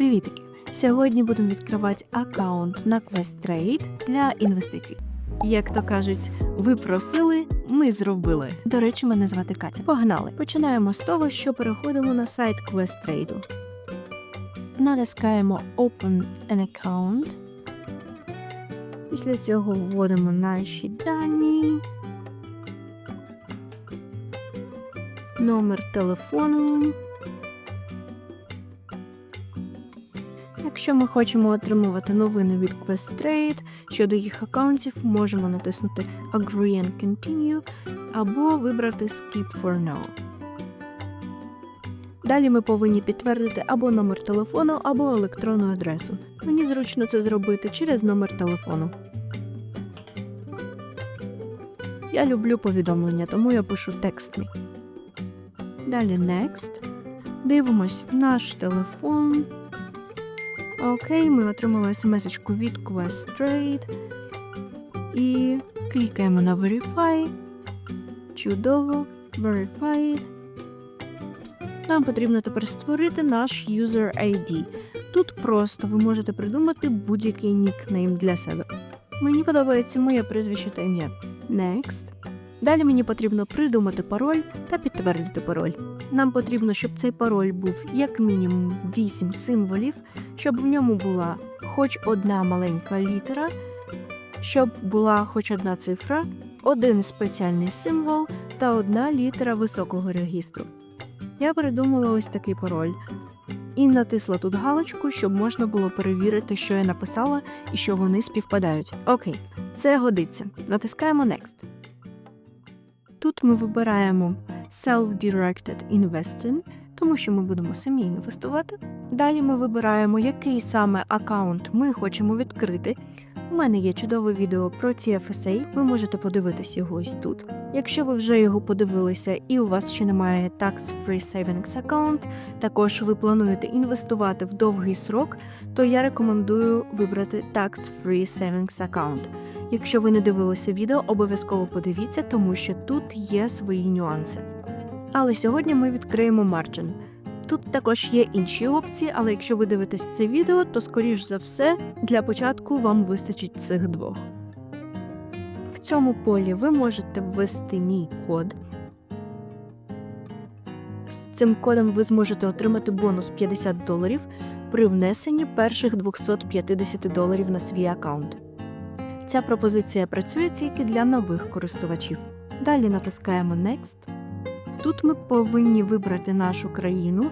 Привітики! Сьогодні будемо відкривати аккаунт на QuestTrade для інвестицій. Як то кажуть, ви просили, ми зробили. До речі, мене звати Катя. Погнали! Починаємо з того, що переходимо на сайт QuestTrade. Натискаємо Open an account. Після цього вводимо наші дані. Номер телефону. Якщо ми хочемо отримувати новини від QuestTrade щодо їх аккаунтів, можемо натиснути Agree and Continue або вибрати Skip for Now. Далі ми повинні підтвердити або номер телефону, або електронну адресу. Мені зручно це зробити через номер телефону. Я люблю повідомлення, тому я пишу me. Далі Next. Дивимось наш телефон. Окей, ми отримали смс-очку від QuestTrade. І клікаємо на Verify. Чудово. Verified. Нам потрібно тепер створити наш User ID. Тут просто ви можете придумати будь-який нікнейм для себе. Мені подобається моє прізвище та ім'я. Next. Далі мені потрібно придумати пароль та підтвердити пароль. Нам потрібно, щоб цей пароль був як мінімум 8 символів, щоб в ньому була хоч одна маленька літера, щоб була хоч одна цифра, один спеціальний символ та одна літера високого регістру. Я придумала ось такий пароль і натисла тут галочку, щоб можна було перевірити, що я написала і що вони співпадають. Окей, це годиться. Натискаємо Next. Тут ми вибираємо Self-Directed Investing, тому що ми будемо самі інвестувати. Далі ми вибираємо, який саме аккаунт ми хочемо відкрити. У мене є чудове відео про TFSA, ви можете подивитись його ось тут. Якщо ви вже його подивилися і у вас ще немає Tax Free Savings Account, також ви плануєте інвестувати в довгий срок, то я рекомендую вибрати Tax Free Savings Account. Якщо ви не дивилися відео, обов'язково подивіться, тому що тут є свої нюанси. Але сьогодні ми відкриємо Margin. Тут також є інші опції, але якщо ви дивитесь це відео, то скоріш за все для початку вам вистачить цих двох. В цьому полі ви можете ввести мій код. З цим кодом ви зможете отримати бонус 50 доларів при внесенні перших 250 доларів на свій аккаунт. Ця пропозиція працює тільки для нових користувачів. Далі натискаємо Next. Тут ми повинні вибрати нашу країну.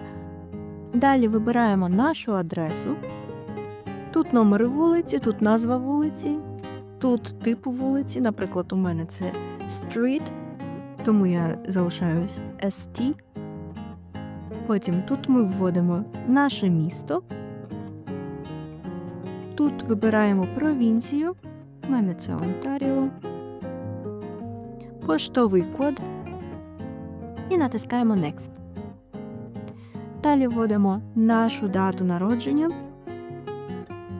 Далі вибираємо нашу адресу. Тут номери вулиці, тут назва вулиці, тут типу вулиці. Наприклад, у мене це Street, тому я залишаюсь ST. Потім тут ми вводимо наше місто. Тут вибираємо провінцію. У мене це Онтаріо. Поштовий код. І натискаємо Next. Далі вводимо нашу дату народження.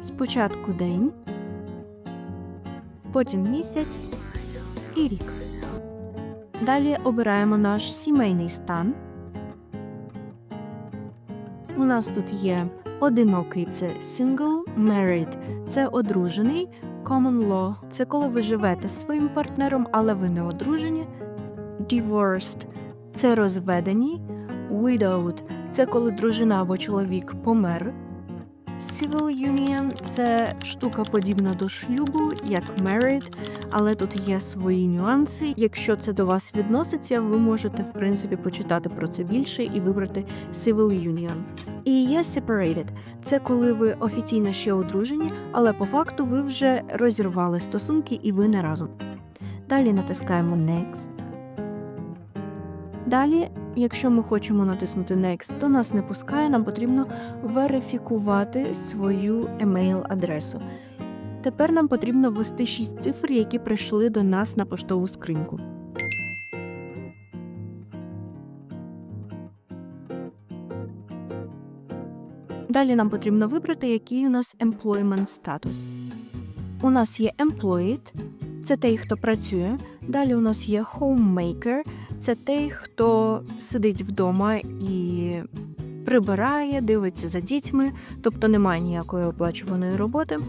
Спочатку день, потім місяць і рік. Далі обираємо наш сімейний стан. У нас тут є одинокий це single, married – це одружений, common law – це коли ви живете з своїм партнером, але ви не одружені. Divorced – це розведені, widowed – це коли дружина або чоловік помер. Civil union – це штука подібна до шлюбу, як married, але тут є свої нюанси. Якщо це до вас відноситься, ви можете в принципі почитати про це більше і вибрати civil union. І є separated – це коли ви офіційно ще одружені, але по факту ви вже розірвали стосунки і ви не разом. Далі натискаємо Next. Далі, якщо ми хочемо натиснути Next, то нас не пускає, нам потрібно верифікувати свою емейл-адресу. Тепер нам потрібно ввести 6 цифр, які прийшли до нас на поштову скриньку. Далі нам потрібно вибрати, який у нас employment статус. У нас є employed, це той, хто працює. Далі у нас є homemaker, це той, хто сидить вдома і прибирає, дивиться за дітьми, тобто немає ніякої оплачуваної роботи.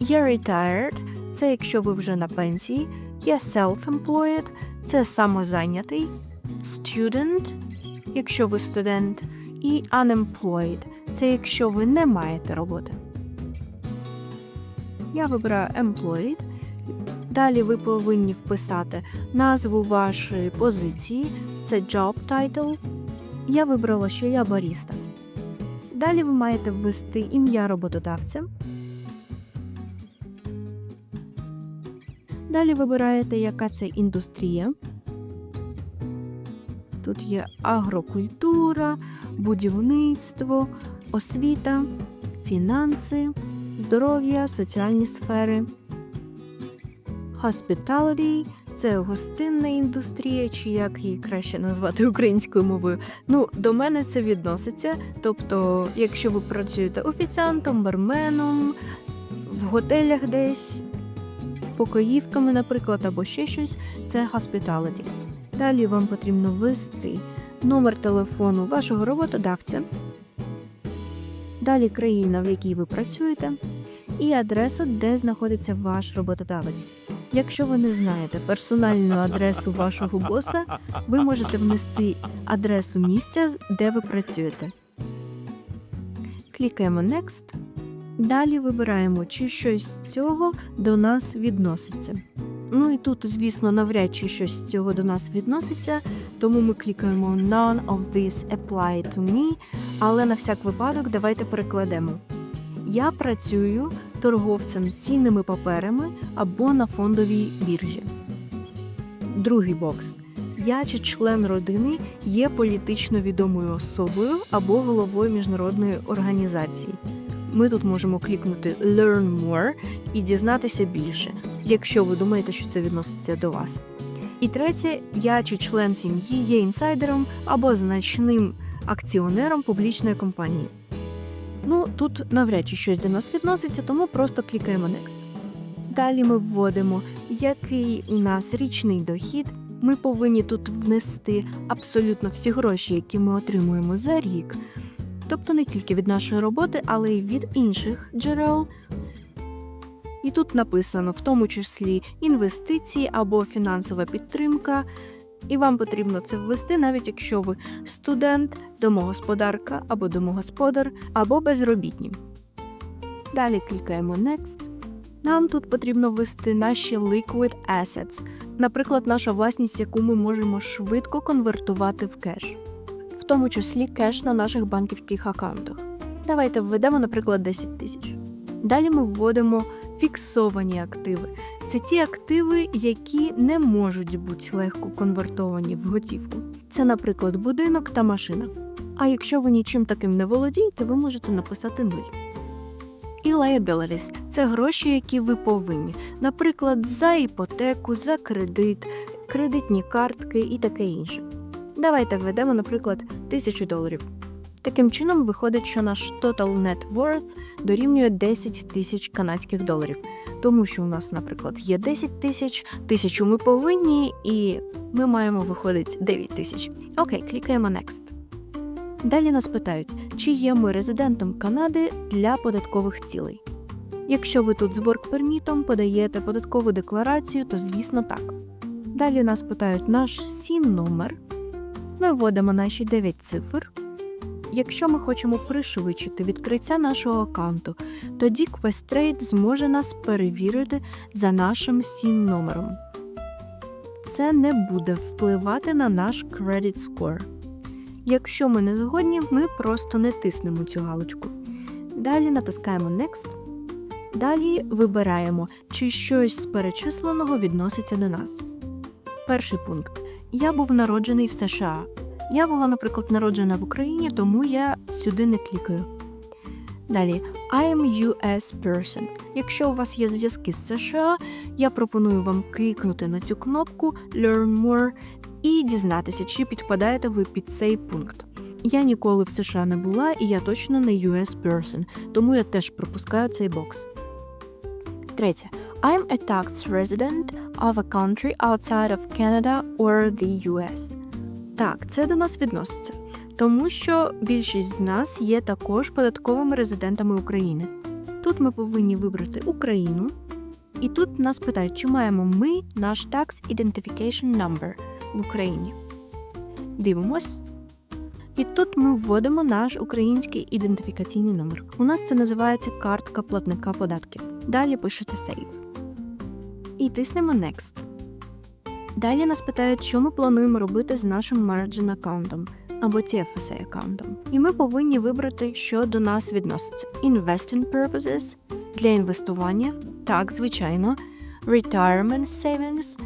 Є retired – це якщо ви вже на пенсії. Є self-employed – це самозайнятий. Student – якщо ви студент. І unemployed – це якщо ви не маєте роботи. Я вибираю employed. Далі ви повинні вписати назву вашої позиції, це job title. Я вибрала, що я баріста. Далі ви маєте ввести ім'я роботодавця. Далі вибираєте, яка це індустрія. Тут є агрокультура, будівництво, освіта, фінанси, здоров'я, соціальні сфери. Hospitality – це гостинна індустрія, чи як її краще назвати українською мовою. Ну, до мене це відноситься. Тобто, якщо ви працюєте офіціантом, барменом, в готелях десь, покоївками, наприклад, або ще щось, це hospitality. Далі вам потрібно ввести номер телефону вашого роботодавця, далі країна, в якій ви працюєте, і адреса, де знаходиться ваш роботодавець. Якщо ви не знаєте персональну адресу вашого боса, ви можете внести адресу місця, де ви працюєте. Клікаємо Next. Далі вибираємо, чи щось з цього до нас відноситься. Ну і тут, звісно, навряд чи щось з цього до нас відноситься, тому ми клікаємо None of this apply to me, але на всяк випадок давайте перекладемо. Я працюю торговцем цінними паперами або на фондовій біржі. Другий бокс. Я чи член родини є політично відомою особою або головою міжнародної організації. Ми тут можемо клікнути Learn More і дізнатися більше, якщо ви думаєте, що це відноситься до вас. І третє, я чи член сім'ї є інсайдером або значним акціонером публічної компанії. Ну, тут навряд чи щось до нас відноситься, тому просто клікаємо Next. Далі ми вводимо, який у нас річний дохід. Ми повинні тут внести абсолютно всі гроші, які ми отримуємо за рік. Тобто не тільки від нашої роботи, але й від інших джерел. І тут написано в тому числі інвестиції або фінансова підтримка. І вам потрібно це ввести, навіть якщо ви студент, домогосподарка або домогосподар, або безробітні. Далі клікаємо Next. Нам тут потрібно ввести наші liquid assets, наприклад, наша власність, яку ми можемо швидко конвертувати в кеш, в тому числі кеш на наших банківських аккаунтах. Давайте введемо, наприклад, 10 тисяч. Далі ми вводимо фіксовані активи. Це ті активи, які не можуть бути легко конвертовані в готівку. Це, наприклад, будинок та машина. А якщо ви нічим таким не володієте, ви можете написати нуль. І liabilities – це гроші, які ви повинні, наприклад, за іпотеку, за кредит, кредитні картки і таке інше. Давайте введемо, наприклад, 1000 доларів. Таким чином виходить, що наш total net worth дорівнює 10 тисяч канадських доларів. Тому що у нас, наприклад, є 10 тисяч, тисячу ми повинні, і ми маємо виходить 9 тисяч. Окей, клікаємо Next. Далі нас питають, чи є ми резидентом Канади для податкових цілей. Якщо ви тут з борг-пермітом подаєте податкову декларацію, то звісно так. Далі нас питають наш сін номер. Ми вводимо наші 9 цифр. Якщо ми хочемо пришвидшити відкриття нашого аккаунту, тоді Questrade зможе нас перевірити за нашим сін номером. Це не буде впливати на наш credit score. Якщо ми не згодні, ми просто не тиснемо цю галочку. Далі натискаємо Next. Далі вибираємо, чи щось з перечисленого відноситься до нас. Перший пункт. Я був народжений в США. Я була, наприклад, народжена в Україні, тому я сюди не клікаю. Далі I am US person. Якщо у вас є зв'язки з США, я пропоную вам клікнути на цю кнопку Learn More і дізнатися, чи підпадаєте ви під цей пункт. Я ніколи в США не була, і я точно не US person, тому я теж пропускаю цей бокс. Третє. I'm a tax resident of a country outside of Canada or the US. Так, це до нас відноситься. Тому що більшість з нас є також податковими резидентами України. Тут ми повинні вибрати Україну, і тут нас питають, чи маємо ми наш Tax Identification Number в Україні. Дивимось. І тут ми вводимо наш український ідентифікаційний номер. У нас це називається картка платника податків. Далі пишете Save. І тиснемо Next. Далі нас питають, що ми плануємо робити з нашим Margin аккаунтом або TFSA аккаунтом. І ми повинні вибрати, що до нас відноситься: Investing purposes для інвестування, так, звичайно, Retirement savings,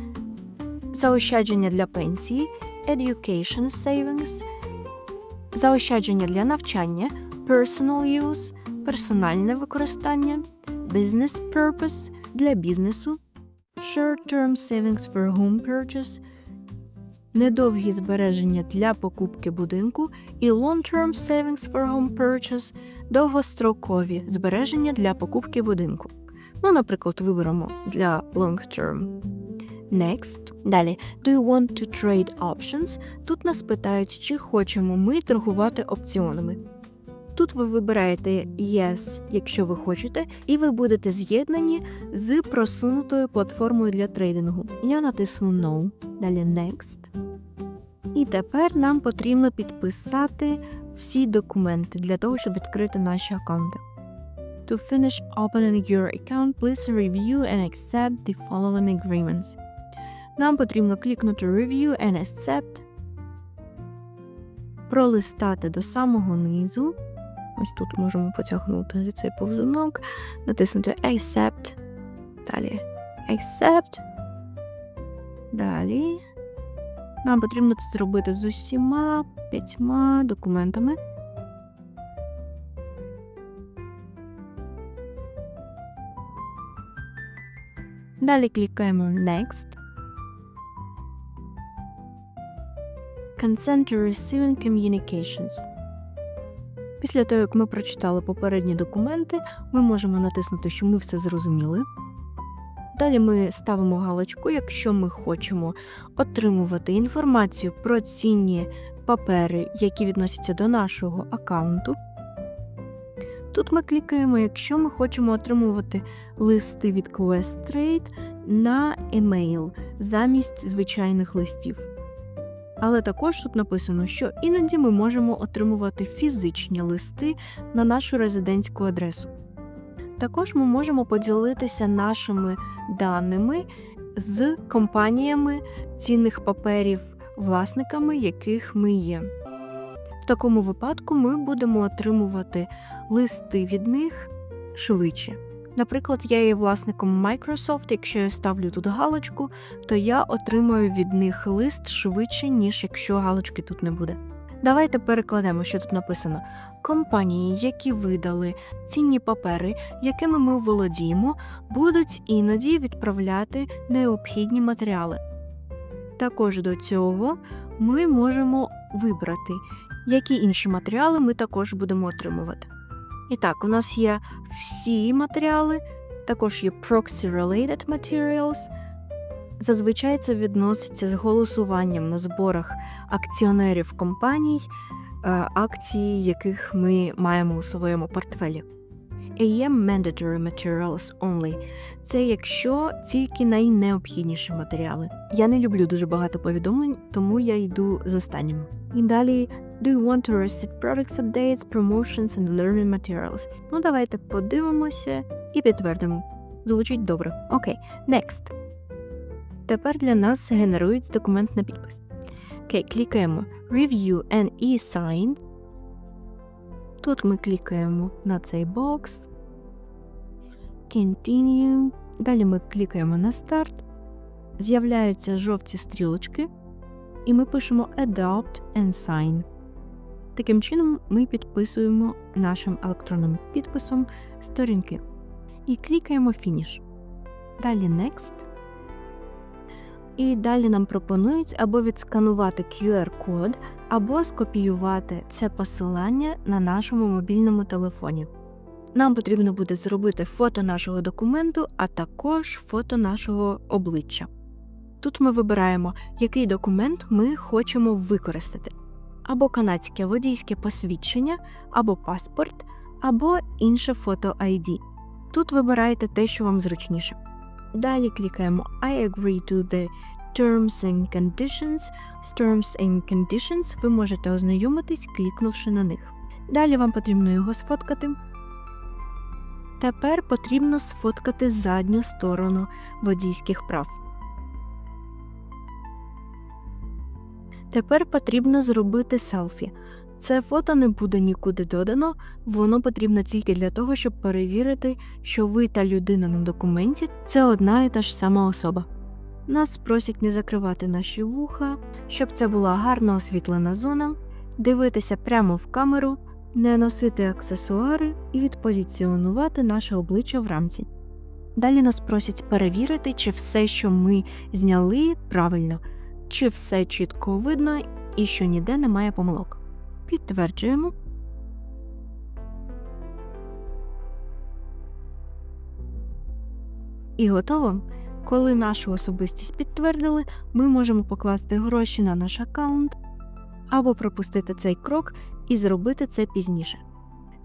заощадження для пенсії, Education savings, заощадження для навчання, Personal use, персональне використання, Business purpose для бізнесу, Short-term savings for home purchase, недовгі збереження для покупки будинку і long-term savings for home purchase – довгострокові збереження для покупки будинку. Ну, наприклад, виберемо для long-term. Next. Далі. Do you want to trade options? Тут нас питають, чи хочемо ми торгувати опціонами. Тут ви вибираєте Yes, якщо ви хочете, і ви будете з'єднані з просунутою платформою для трейдингу. Я натисну No. Далі Next. І тепер нам потрібно підписати всі документи для того, щоб відкрити наші аккаунти. To finish opening your account, please review and accept the following agreements. Нам потрібно клікнути Review and Accept, пролистати до самого низу. Ось тут можемо потягнути за цей повзунок, натиснути Accept. Далі Accept. Далі. Нам потрібно це зробити з усіма п'ятьма документами. Далі клікаємо Next. Consent to receiving communications. Після того, як ми прочитали попередні документи, ми можемо натиснути, що ми все зрозуміли. Далі ми ставимо галочку, якщо ми хочемо отримувати інформацію про цінні папери, які відносяться до нашого аккаунту. Тут ми клікаємо, якщо ми хочемо отримувати листи від Questrade на емейл замість звичайних листів. Але також тут написано, що іноді ми можемо отримувати фізичні листи на нашу резидентську адресу. Також ми можемо поділитися нашими даними з компаніями цінних паперів, власниками яких ми є. В такому випадку ми будемо отримувати листи від них швидше. Наприклад, я є власником Microsoft, якщо я ставлю тут галочку, то я отримаю від них лист швидше, ніж якщо галочки тут не буде. Давайте перекладемо, що тут написано. Компанії, які видали цінні папери, якими ми володіємо, будуть іноді відправляти необхідні матеріали. Також до цього ми можемо вибрати, які інші матеріали ми також будемо отримувати. І так, у нас є всі матеріали, також є proxy-related materials. Зазвичай це відноситься з голосуванням на зборах акціонерів компаній, е, акції, яких ми маємо у своєму портфелі. AM Mandatory Materials Only – це якщо тільки найнеобхідніші матеріали. Я не люблю дуже багато повідомлень, тому я йду з останнім. І далі Do you want to receive products updates, promotions and learning materials? Ну, давайте подивимося і підтвердимо. Звучить добре. Окей, next. Тепер для нас генерується документ на підпис. Окей, клікаємо Review and e-sign. Тут ми клікаємо на цей бокс. Continue. Далі ми клікаємо на старт. З'являються жовті стрілочки, і ми пишемо Adopt and Sign. Таким чином, ми підписуємо нашим електронним підписом сторінки. І клікаємо Finish. Далі Next. І далі нам пропонують або відсканувати QR-код, або скопіювати це посилання на нашому мобільному телефоні. Нам потрібно буде зробити фото нашого документу, а також фото нашого обличчя. Тут ми вибираємо, який документ ми хочемо використати. Або канадське водійське посвідчення, або паспорт, або інше фото ID. Тут вибираєте те, що вам зручніше. Далі клікаємо I agree to the Terms and Conditions. З Terms and Conditions ви можете ознайомитись, клікнувши на них. Далі вам потрібно його сфоткати. Тепер потрібно сфоткати задню сторону водійських прав. Тепер потрібно зробити селфі. Це фото не буде нікуди додано, воно потрібно тільки для того, щоб перевірити, що ви та людина на документі це одна і та ж сама особа. Нас просять не закривати наші вуха, щоб це була гарно освітлена зона, дивитися прямо в камеру, не носити аксесуари і відпозиціонувати наше обличчя в рамці. Далі нас просять перевірити, чи все, що ми зняли, правильно, чи все чітко видно і що ніде немає помилок. Підтверджуємо. І готово. Коли нашу особистість підтвердили, ми можемо покласти гроші на наш аккаунт або пропустити цей крок і зробити це пізніше.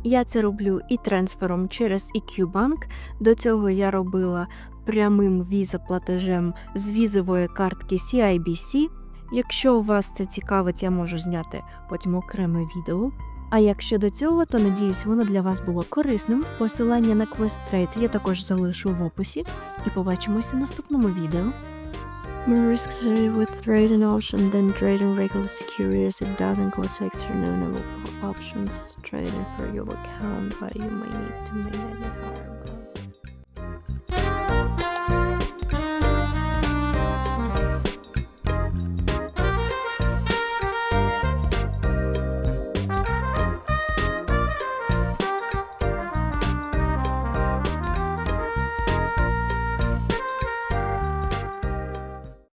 Я це роблю і трансфером через EQ Bank. До цього я робила прямим віза-платежем з візової картки CIBC. Якщо у вас це цікавить, я можу зняти потім окреме відео. А якщо до цього, то надіюсь, воно для вас було корисним. Посилання на QuestTrade я також залишу в описі. І побачимося в наступному відео. More risks with trade and option than trading regular securities. It doesn't cost extra known options trading for your account, but you may need to make